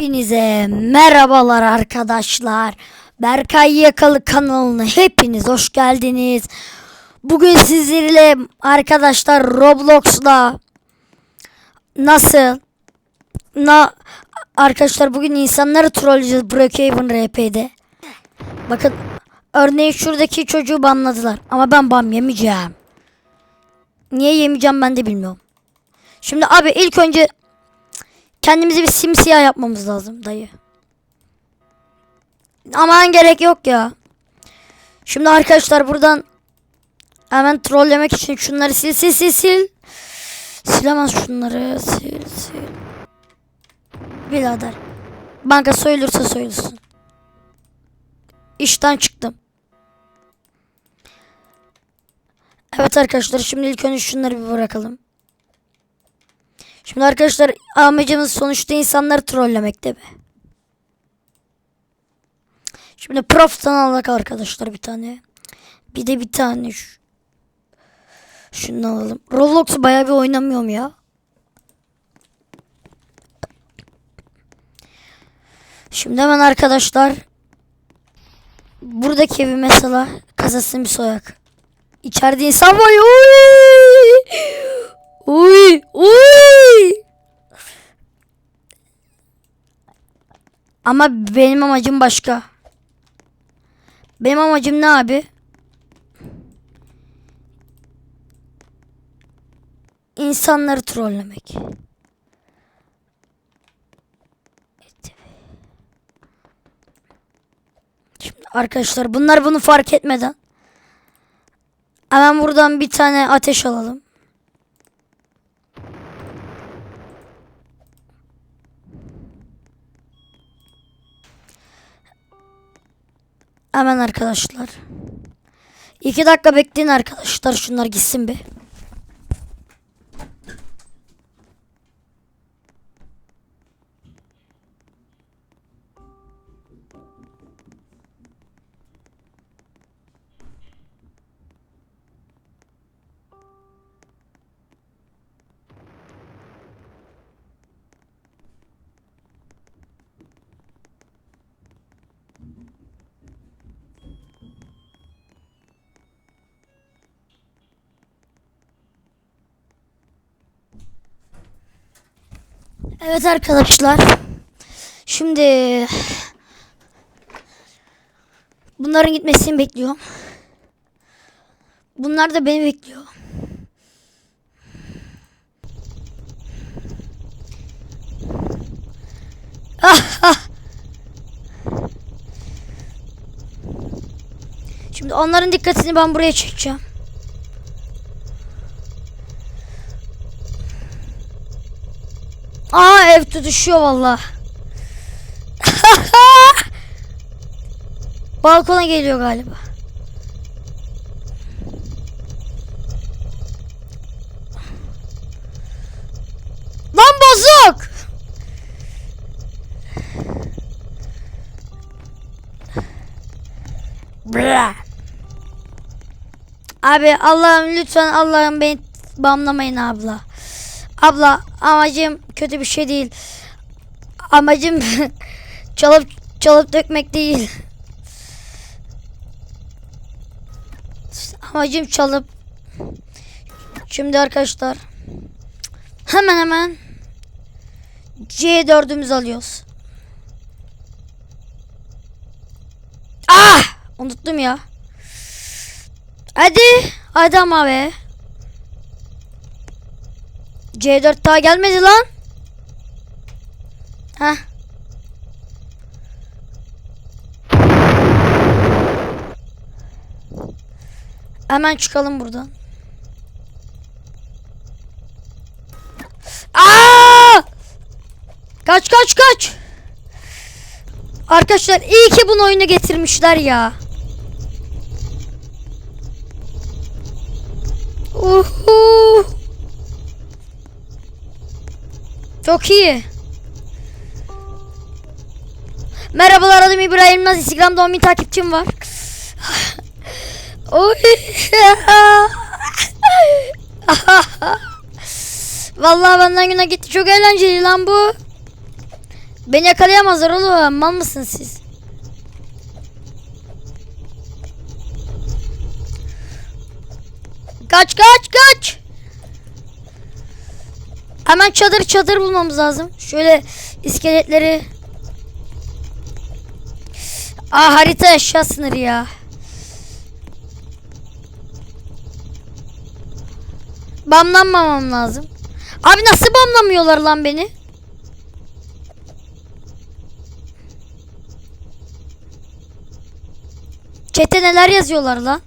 Hepinize merhabalar arkadaşlar. Berkay Yakalı kanalına hepiniz hoş geldiniz. Bugün sizlerle arkadaşlar Roblox'la nasıl na arkadaşlar bugün insanları trolleyeceğiz Brookhaven RP'de. Bakın örneğin şuradaki çocuğu banladılar ama ben ban yemeyeceğim. Niye yemeyeceğim ben de bilmiyorum. Şimdi abi ilk önce Kendimizi bir simsiyah yapmamız lazım dayı. Aman gerek yok ya. Şimdi arkadaşlar buradan hemen trollemek için şunları sil sil sil sil. Silemez şunları sil sil. Birader. Banka soyulursa soyulsun. İşten çıktım. Evet arkadaşlar şimdi ilk önce şunları bir bırakalım. Şimdi arkadaşlar amacımız sonuçta insanları trollemekte be. Şimdi proftan aldık arkadaşlar bir tane. Bir de bir tane şu. Şunu alalım. Roblox'u bayağı bir oynamıyorum ya. Şimdi hemen arkadaşlar buradaki evi mesela kasasını bir soyak. İçeride insan var. Uy! Uy! Uy! Ama benim amacım başka. Benim amacım ne abi? İnsanları trollemek. Şimdi arkadaşlar bunlar bunu fark etmeden hemen buradan bir tane ateş alalım. Hemen arkadaşlar. İki dakika bekleyin arkadaşlar. Şunlar gitsin bir. Evet arkadaşlar. Şimdi bunların gitmesini bekliyorum. Bunlar da beni bekliyor. Ah, ah. Şimdi onların dikkatini ben buraya çekeceğim. Aa ev tutuşuyor valla. Balkona geliyor galiba. Lan bozuk. Bra. Abi Allah'ım lütfen Allah'ım beni bamlamayın abla. Abla amacım kötü bir şey değil. Amacım çalıp çalıp dökmek değil. Amacım çalıp Şimdi arkadaşlar hemen hemen C4'ümüzü alıyoruz. Ah! Unuttum ya. Hadi. Hadi ama be. C4 daha gelmedi lan. Heh. Hemen çıkalım buradan. Aa! Kaç kaç kaç. Arkadaşlar iyi ki bunu oyuna getirmişler ya. Uhu. Çok iyi. Merhabalar adım İbrahim Naz. Instagram'da 10 bin takipçim var. Oy. Vallahi benden güne gitti. Çok eğlenceli lan bu. Beni yakalayamazlar oğlum. Mal mısınız siz? Kaç kaç kaç. Hemen çadır çadır bulmamız lazım. Şöyle iskeletleri. Aa harita eşya sınırı ya. Bamlanmamam lazım. Abi nasıl bamlamıyorlar lan beni? Çete neler yazıyorlar lan?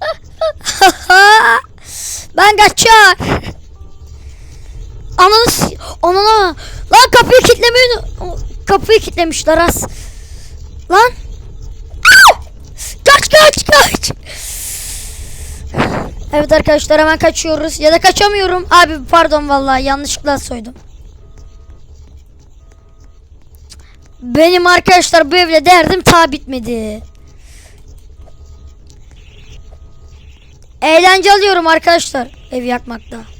ben kaçar. Ananı anana. Lan kapıyı kilitlemeyi kapıyı kilitlemişler az. Lan. Ah! Kaç kaç kaç. Evet arkadaşlar hemen kaçıyoruz. Ya da kaçamıyorum. Abi pardon vallahi yanlışlıkla soydum. Benim arkadaşlar bu evle derdim ta bitmedi. Eğlence alıyorum arkadaşlar ev yakmakta.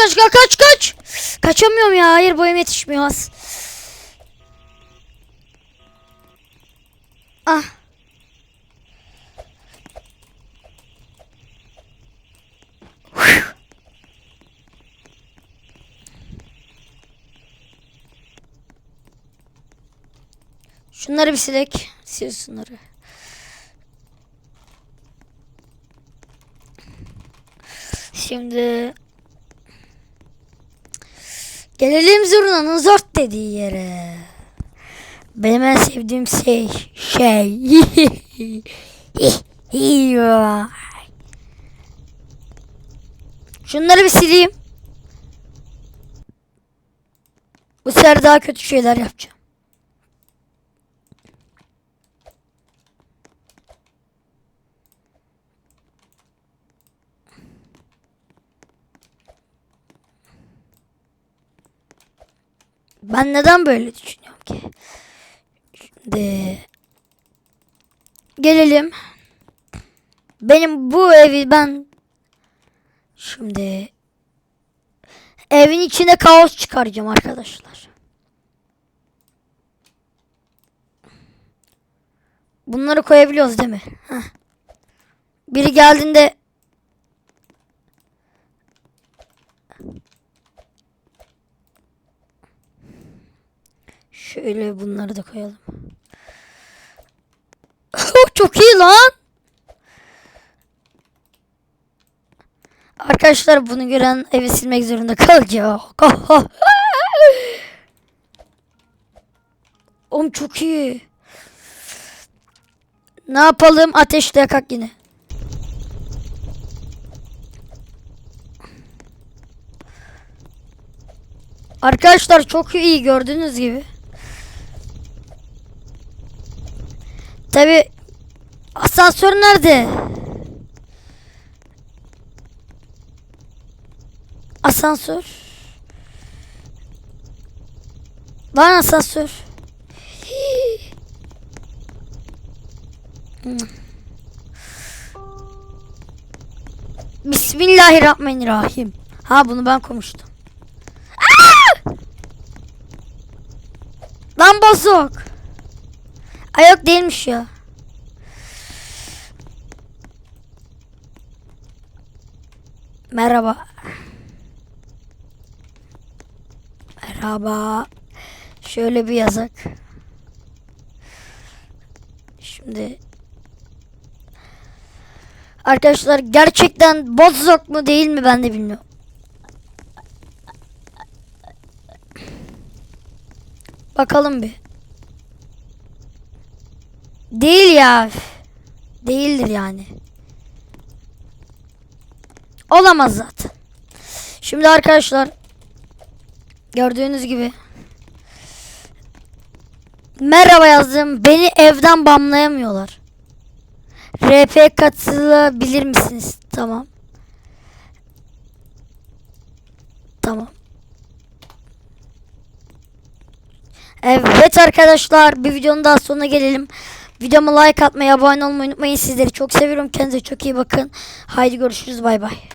Kaç kaç kaç kaç kaç. Kaçamıyorum ya. Hayır boyum yetişmiyor az. Ah. Şunları bir silek. Sil şunları. Şimdi gelelim zurnanın zort dediği yere. Benim en sevdiğim şey şey. Şunları bir sileyim. Bu sefer daha kötü şeyler yapacağım. Ben neden böyle düşünüyorum ki? Şimdi gelelim. Benim bu evi ben şimdi evin içinde kaos çıkaracağım arkadaşlar. Bunları koyabiliyoruz değil mi? Heh. Biri geldiğinde Şöyle bunları da koyalım. Çok iyi lan. Arkadaşlar bunu gören evi silmek zorunda kalacak. Oğlum çok iyi. Ne yapalım? Ateşle yakak yine. Arkadaşlar çok iyi gördüğünüz gibi. Tabi asansör nerede? Asansör. Lan asansör. Bismillahirrahmanirrahim. Ha bunu ben konuştum. Aa! Lan bozuk. Ay yok değilmiş ya. Merhaba. Merhaba. Şöyle bir yazak. Şimdi Arkadaşlar gerçekten bozuk mu değil mi ben de bilmiyorum. Bakalım bir. Değil ya. Değildir yani. Olamaz zaten. Şimdi arkadaşlar gördüğünüz gibi merhaba yazdım. Beni evden bamlayamıyorlar. RP katılabilir misiniz? Tamam. Tamam. Evet arkadaşlar bir videonun daha sonuna gelelim. Videoma like atmayı, abone olmayı unutmayın. Sizleri çok seviyorum. Kendinize çok iyi bakın. Haydi görüşürüz. Bay bay.